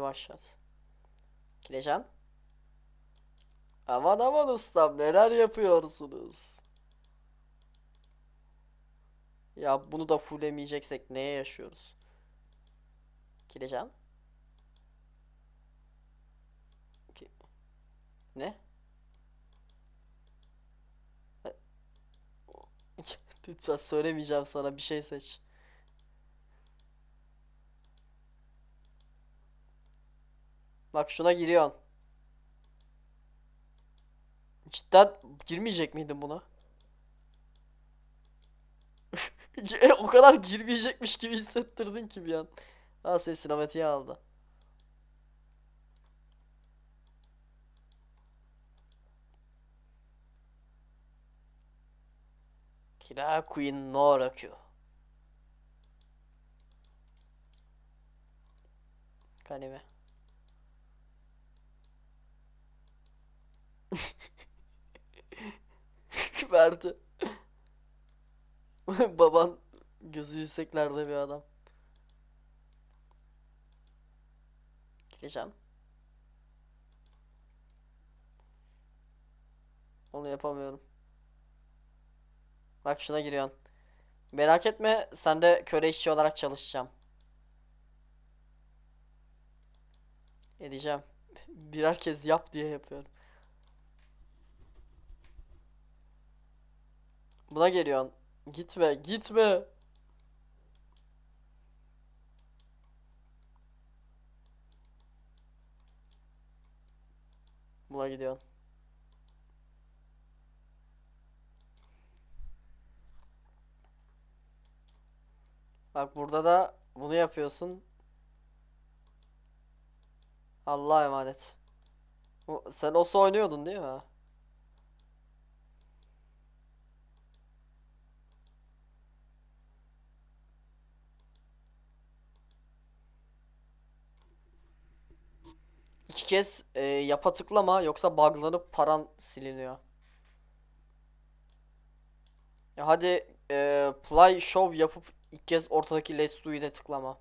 Hadi başlat. Kilecan. Aman aman ustam neler yapıyorsunuz? Ya bunu da fullemeyeceksek neye yaşıyoruz? Kilecan. Ki- Ne? Lütfen söylemeyeceğim sana bir şey seç. Bak şuna giriyorsun. Cidden girmeyecek miydin buna? O kadar girmeyecekmiş gibi hissettirdin ki bir an. Ha sen sinematiğe aldı. Kira Queen no Rakyu. Kanime. Verdi. Baban gözü yükseklerde bir adam. Gideceğim. Onu yapamıyorum. Bak şuna giriyorsun. Merak etme sen de köle işçi olarak çalışacağım. Edeceğim. Birer kez yap diye yapıyorum. Buna geliyorsun. Gitme, gitme. Buna gidiyorsun. Bak burada da bunu yapıyorsun. Allah'a emanet. Sen Osu oynuyordun değil mi? İki kez e, yapa tıklama yoksa buglanıp paran siliniyor. Ya hadi e, play show yapıp ilk kez ortadaki Let's Do'yu de tıklama.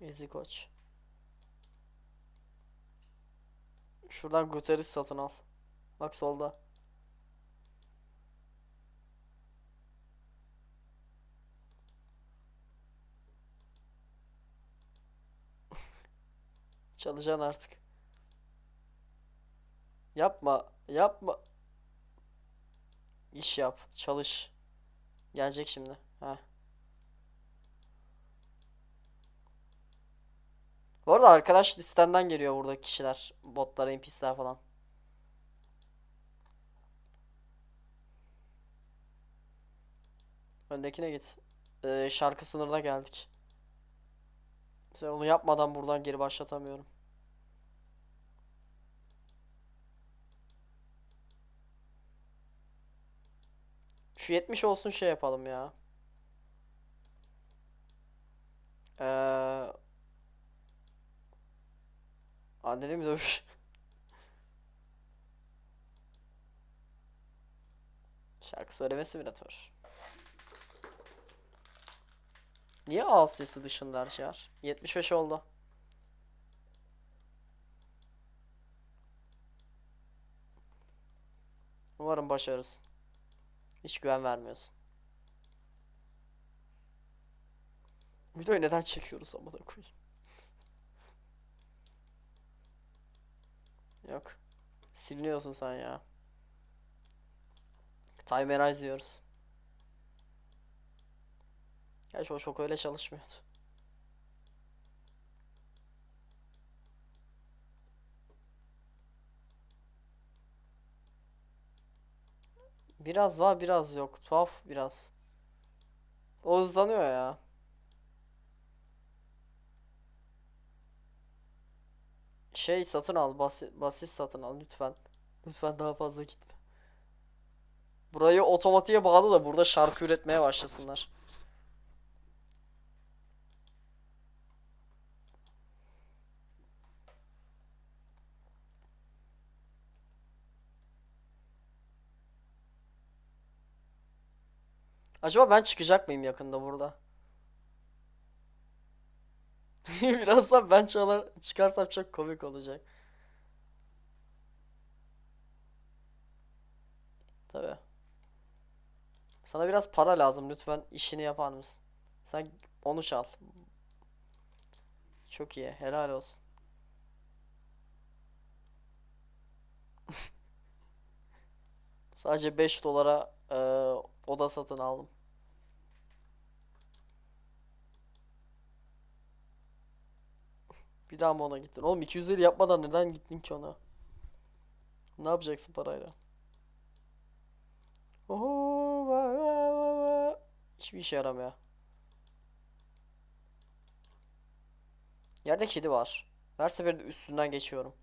Easy koç. Şuradan Guterres satın al. Bak solda. Çalışacaksın artık. Yapma, yapma. İş yap, çalış. Gelecek şimdi. Ha. Bu arada arkadaş listenden geliyor burada kişiler, botlar, NPC'ler falan. Öndekine git. Ee, şarkı sınırına geldik. Sen onu yapmadan buradan geri başlatamıyorum. Şu 70 olsun şey yapalım ya. Ee, anneni mi dövüş? Şarkı söyleme simülatör. Niye ağız sesi dışında her şey var? 75 oldu. Umarım başarırsın. Hiç güven vermiyorsun. Videoyu neden çekiyoruz amına koyayım? Yok. Siliniyorsun sen ya. Timer izliyoruz. Gerçi o çok öyle çalışmıyordu. Biraz var biraz yok. Tuhaf biraz. O hızlanıyor ya. Şey satın al. Basit, basit satın al lütfen. Lütfen daha fazla gitme. Burayı otomatiğe bağlı da burada şarkı üretmeye başlasınlar. Acaba ben çıkacak mıyım yakında burada? Birazdan ben çalar çıkarsam çok komik olacak. Tabii. Sana biraz para lazım. Lütfen işini yapar mısın? Sen onu çal. Çok iyi. Helal olsun. Sadece 5 dolara e, oda satın aldım. Bir daha mı ona gittin? Oğlum 250 yapmadan neden gittin ki ona? Ne yapacaksın parayla? Oho, va, va, va, va. Hiçbir işe yaramıyor. Yerde kedi var. Her seferinde üstünden geçiyorum.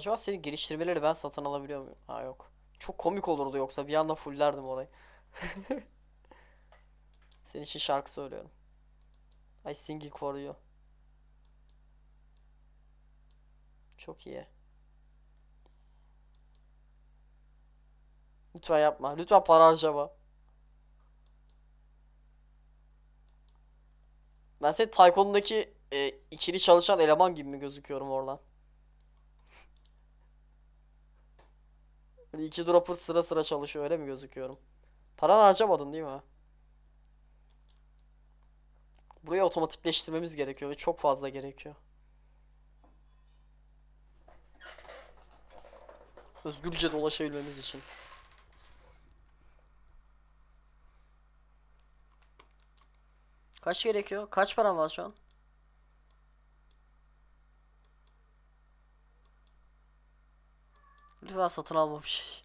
Acaba senin geliştirmeleri ben satın alabiliyor muyum? Ha yok. Çok komik olurdu yoksa bir anda fullerdim orayı. Senin için şarkı söylüyorum. I sing it for you. Çok iyi. Lütfen yapma. Lütfen para harcama. Ben senin Taycon'daki e, ikili çalışan eleman gibi mi gözüküyorum oradan? Böyle iki dropper sıra sıra çalışıyor öyle mi gözüküyorum? Paran harcamadın değil mi? Burayı otomatikleştirmemiz gerekiyor ve çok fazla gerekiyor. Özgürce dolaşabilmemiz için. Kaç gerekiyor? Kaç param var şu an? Lütfen satın alma bir şey.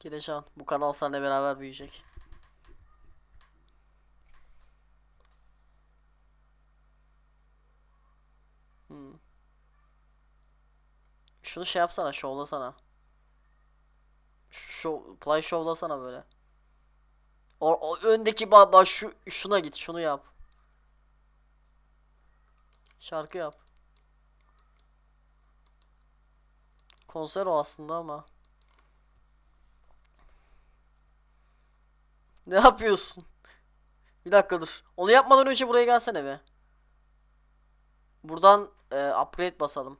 Kireçan, bu kanal seninle beraber büyüyecek. Hmm. Şunu şey yapsana, şovlasana. Show, play şovlasana böyle. O, o öndeki ba, ba şu şuna git, şunu yap. Şarkı yap. Konser o aslında ama. Ne yapıyorsun? Bir dakika dur. Onu yapmadan önce buraya gelsene be. Buradan e, upgrade basalım.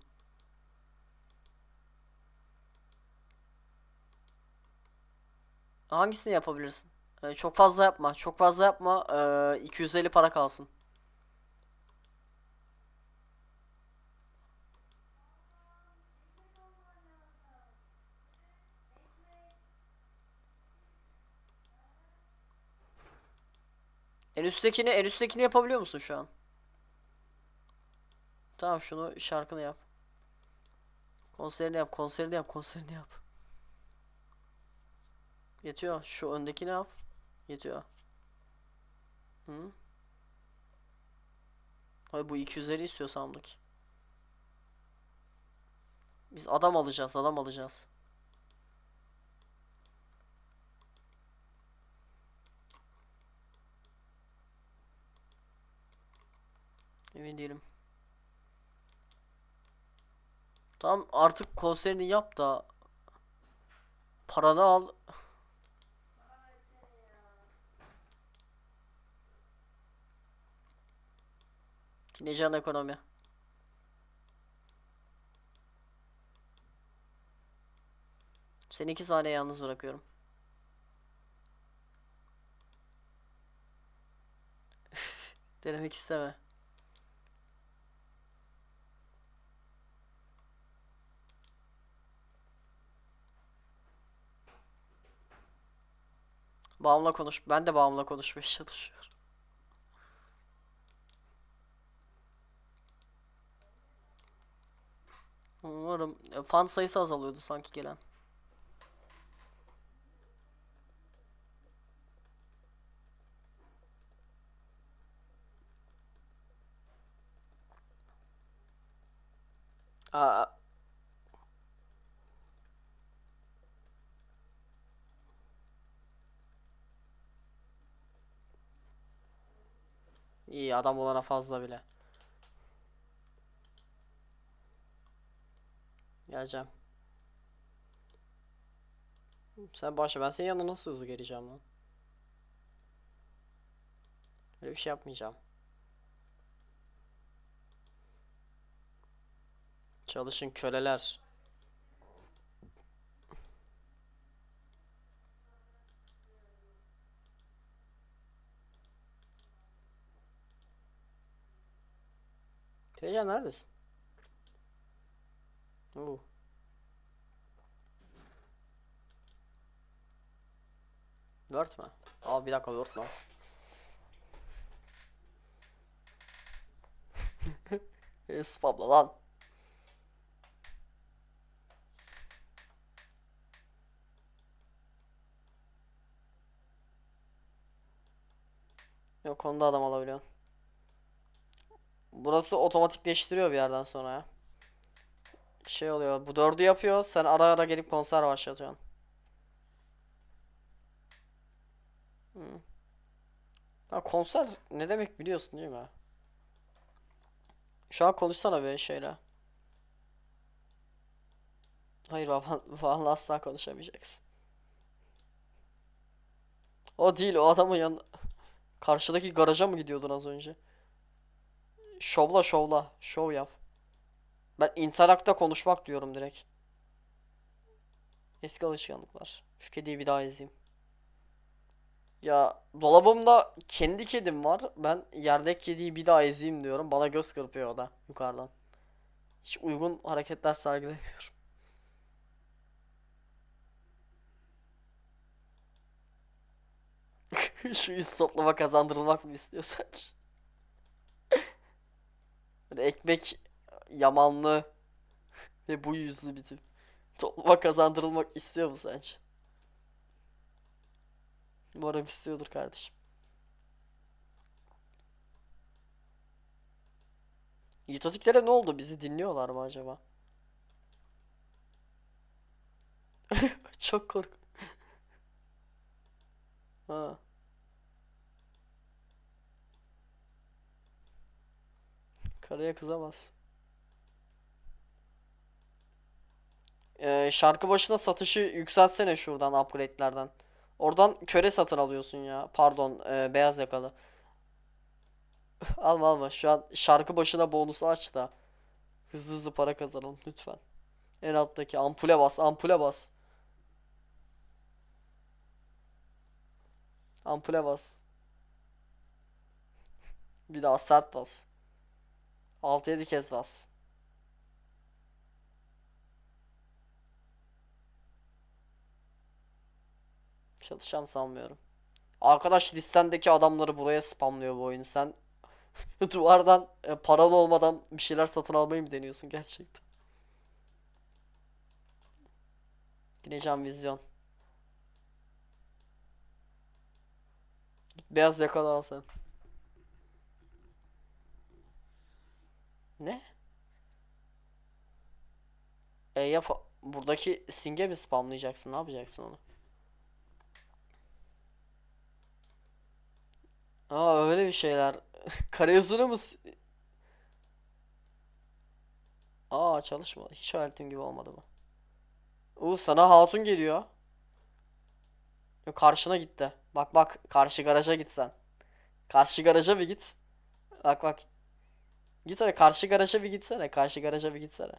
Hangisini yapabilirsin? E, çok fazla yapma. Çok fazla yapma. E, 250 para kalsın. En üsttekini en üsttekini yapabiliyor musun şu an? Tamam şunu şarkını yap. Konserini yap, konserini yap, konserini yap. Yetiyor. Şu öndekini yap. Yetiyor. Hı? Hayır bu 250 istiyor sandık. Biz adam alacağız, adam alacağız. Emin değilim. Tamam artık konserini yap da paranı al. Kinecan ekonomi. Seni iki saniye yalnız bırakıyorum. Denemek isteme. Bağımla konuş. Ben de bağımla konuşmaya çalışıyorum. Umarım e, fan sayısı azalıyordu sanki gelen. Aa. İyi adam olana fazla bile. Geleceğim. Sen başla ben senin yanına nasıl hızlı geleceğim lan? Öyle bir şey yapmayacağım. Çalışın köleler. Teyze neredesin? Oo. Word mü? Aa bir dakika Word lan. E, Spamla lan. Yok onda adam alabiliyorsun. Burası otomatikleştiriyor bir yerden sonra ya. Şey oluyor. Bu dördü yapıyor. Sen ara ara gelip konser başlatıyorsun. Hı. Ha, konser ne demek biliyorsun değil mi? Şu an konuşsana be şeyle. Hayır babanla asla konuşamayacaksın. O değil o adamın yan karşıdaki garaja mı gidiyordun az önce? Şovla şovla. Şov yap. Ben interakta konuşmak diyorum direkt. Eski alışkanlıklar. Şu kediyi bir daha izleyeyim. Ya dolabımda kendi kedim var. Ben yerdeki kediyi bir daha izleyeyim diyorum. Bana göz kırpıyor o da yukarıdan. Hiç uygun hareketler sergilemiyorum. Şu üst toplama kazandırılmak mı istiyor sence? Böyle ekmek yamanlı ve bu yüzlü bir tip. Topluma kazandırılmak istiyor mu sence? Umarım istiyordur kardeşim. Yitatiklere ne oldu? Bizi dinliyorlar mı acaba? Çok kork. Ha. Karıya kızamaz. Ee, şarkı başına satışı yükseltsene şuradan upgrade'lerden. Oradan köre satın alıyorsun ya. Pardon, e, beyaz yakalı. Alma alma. Şu an şarkı başına bonusu aç da. Hızlı hızlı para kazanalım lütfen. En alttaki ampule bas, ampule bas. Ampule bas. Bir daha sert bas. 6-7 kez bas. Çalışan sanmıyorum. Arkadaş listendeki adamları buraya spamlıyor bu oyun. Sen duvardan e, paralı olmadan bir şeyler satın almayı mı deniyorsun gerçekten? Gireceğim vizyon. Beyaz yakalı al sen. Ne? E yap buradaki simge mi spamlayacaksın? Ne yapacaksın onu? Aa öyle bir şeyler. Karayazını mı? Aa çalışmadı. Hiç hayaletim gibi olmadı bu. Uuu sana hatun geliyor. Karşına gitti. Bak bak karşı garaja git sen. Karşı garaja bir git. Bak bak. Git oraya karşı garaja bir gitsene. Karşı garaja bir gitsene.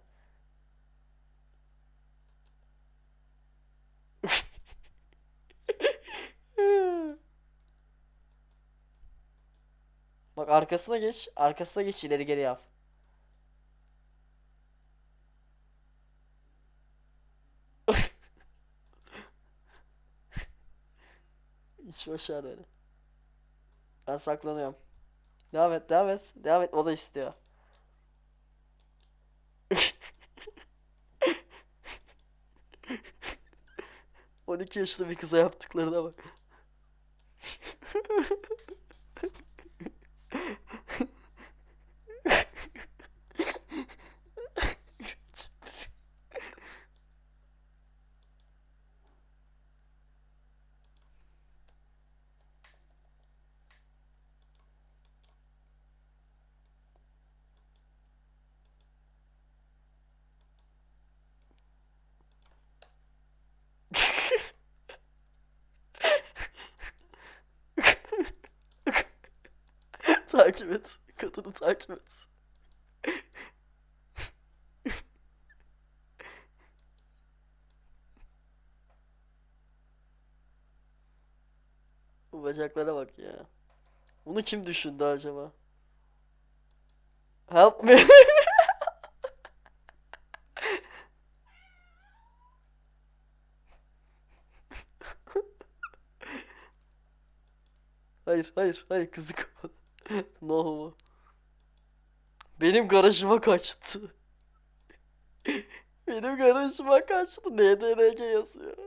Bak arkasına geç. Arkasına geç ileri geri yap. Hiç başar öyle. Ben saklanıyorum. Devam et, devam et. Devam et. O da istiyor. On iki yaşında bir kıza yaptıklarına bak. takip et. Kadını takip et. Bu bacaklara bak ya. Bunu kim düşündü acaba? Help me. Hayır, hayır, hayır kızı kapat. No. Benim garajıma kaçtı. Benim garajıma kaçtı. NDRG yazıyor.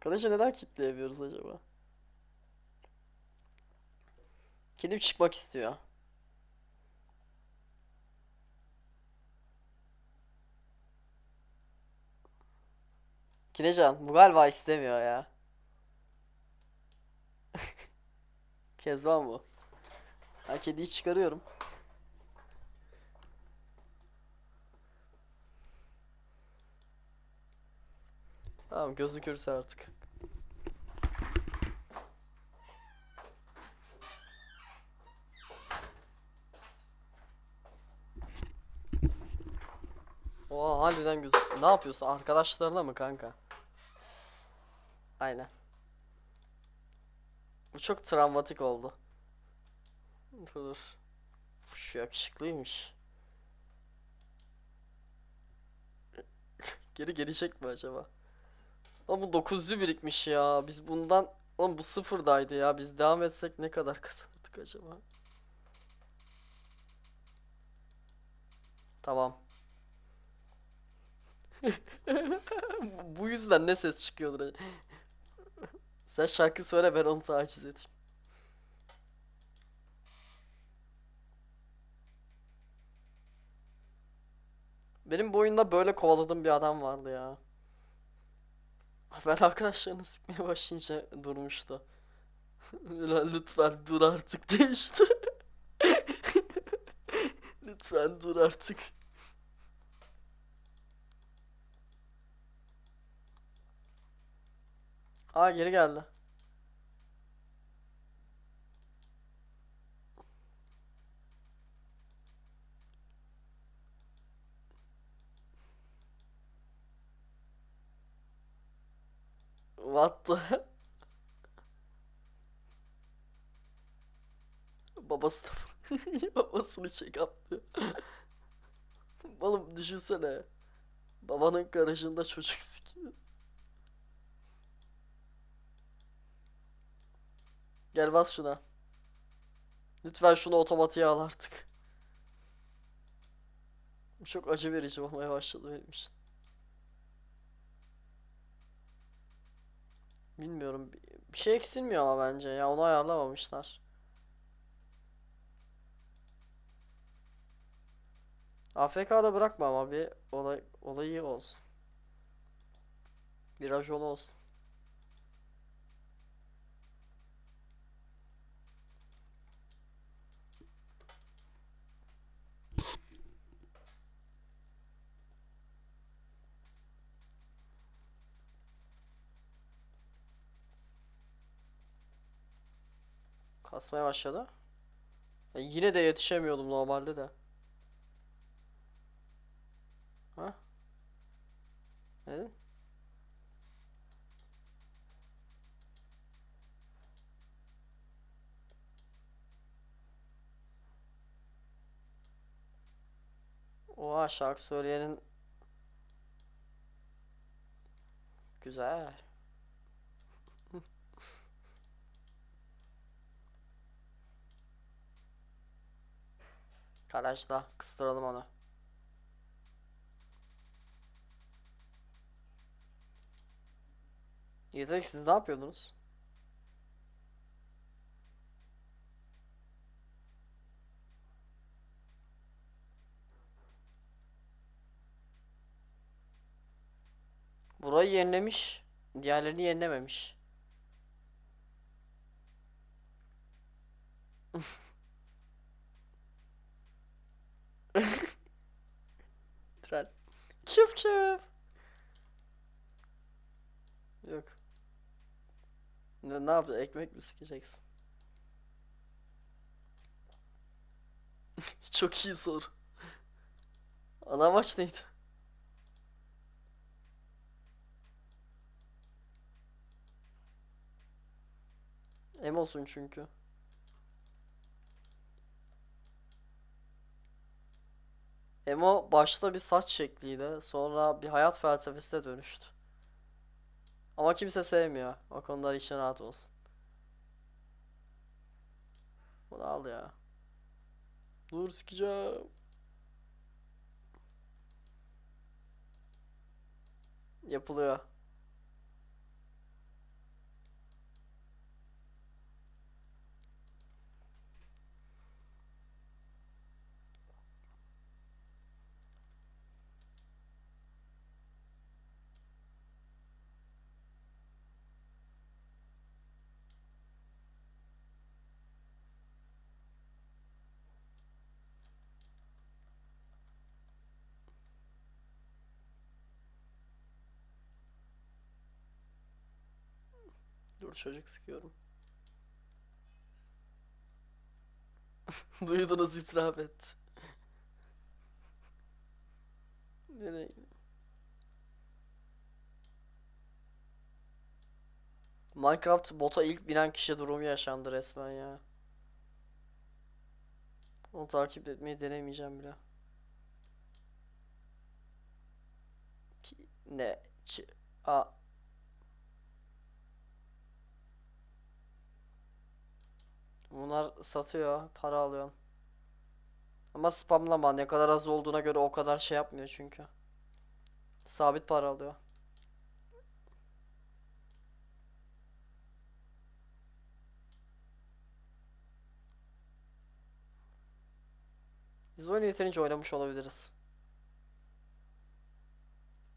Garajı neden kilitleyemiyoruz acaba? Kedim çıkmak istiyor. Kinecan bu galiba istemiyor ya. Kezban bu. Ben kediyi çıkarıyorum. Tamam gözükürse artık. Oha harbiden göz. Ne yapıyorsun? Arkadaşlarına mı kanka? Aynen. Bu çok travmatik oldu. Dur dur. Şu yakışıklıymış. Geri gelecek mi acaba? Ama bu 900'lü birikmiş ya. Biz bundan... Oğlum bu sıfırdaydı ya. Biz devam etsek ne kadar kazanırdık acaba? Tamam. Bu yüzden ne ses çıkıyordur? Sen şarkı söyle ben onu taciz edeyim. Benim bu oyunda böyle kovaladığım bir adam vardı ya. Ben arkadaşlarını sıkmaya başlayınca durmuştu. Lütfen dur artık değişti. Lütfen dur artık. Aa geri geldi. What the? Babası da babasını check atlıyor. Oğlum düşünsene. Babanın garajında çocuk sikiyor. Gel bas şuna. Lütfen şunu otomatiğe al artık. Çok acı verici olmaya başladı benim için. Bilmiyorum. Bir şey eksilmiyor ama bence ya onu ayarlamamışlar. AFK'da bırakma ama bir olay olayı olsun. Bir rajonu olsun. Kasmaya başladı. Ya yine de yetişemiyordum normalde de. Ha? Ne dedin? Oha şarkı söyleyenin güzel. Garajda kıstıralım onu. Yeter siz ne yapıyordunuz? Burayı yenilemiş. Diğerlerini yenilememiş. Tren. Çıf çıf. Yok. Ne, ne yapıyor? Ekmek mi sikeceksin? Çok iyi soru. Ana maç neydi? Em olsun çünkü. Emo başta bir saç şekliydi. Sonra bir hayat felsefesine dönüştü. Ama kimse sevmiyor. O konuda için rahat olsun. Bunu al ya. Dur sikeceğim. Yapılıyor. Dur çocuk sıkıyorum. Duydunuz itiraf etti. Nereye? Minecraft bota ilk binen kişi durumu yaşandı resmen ya. Onu takip etmeyi denemeyeceğim bile. Ki, ne? Ç a Bunlar satıyor, para alıyorsun. Ama spamlama ne kadar az olduğuna göre o kadar şey yapmıyor çünkü. Sabit para alıyor. Biz bu oyunu yeterince oynamış olabiliriz.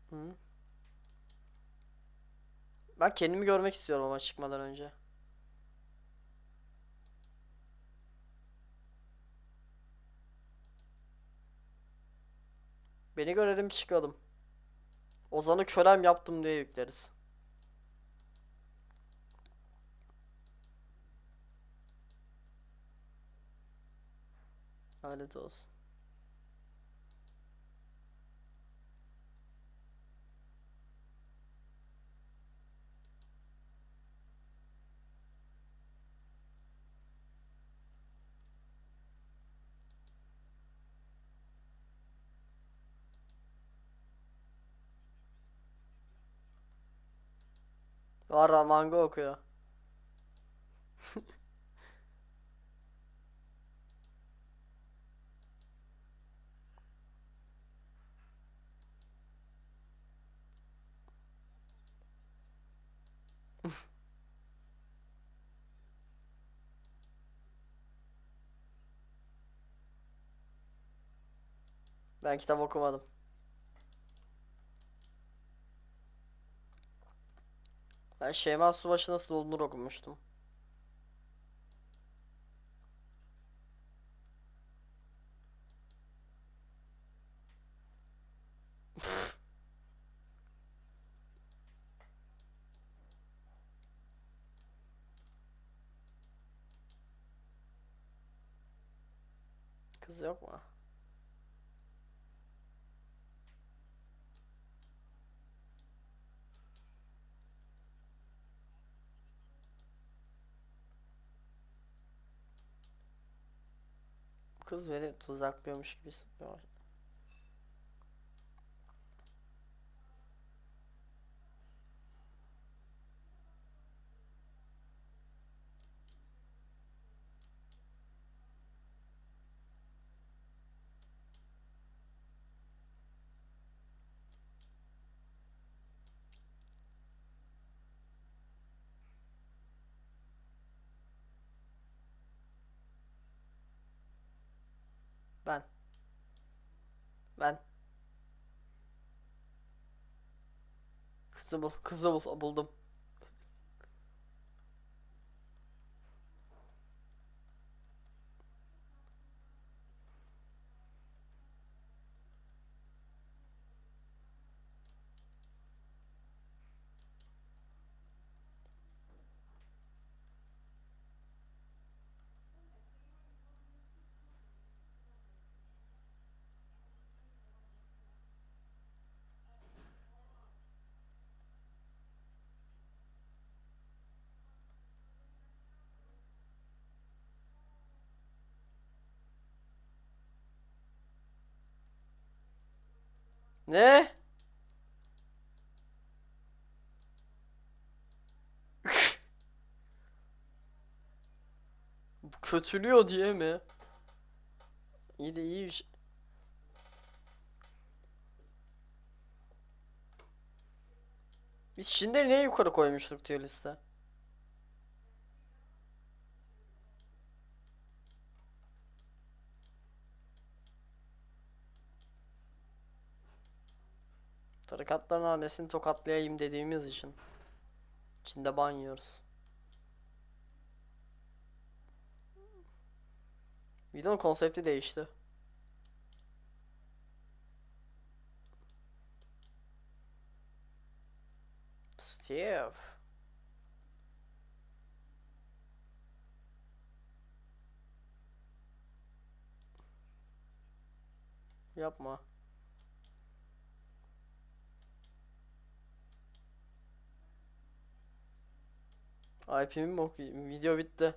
Hı? Ben kendimi görmek istiyorum ama çıkmadan önce. Beni görelim çıkalım. Ozan'ı kölem yaptım diye yükleriz. Lanet olsun. Var manga okuyor. Ben kitap okumadım. Ben Şeyma Subaşı nasıl olunur okumuştum. Kız yok mu? Bu Kız beni tuzaklıyormuş gibi hissediyor. Ben. Ben. Kızı bul. Kızı bul. Buldum. Ne? Kötülüyor diye mi? İyi de iyi bir şey. Biz Çinleri niye yukarı koymuştuk diyor liste? Tarikatların annesini tokatlayayım dediğimiz için. Çin'de ban yiyoruz. Videonun konsepti değişti. Steve. Yapma. IP'mi mi okuyayım? Video bitti.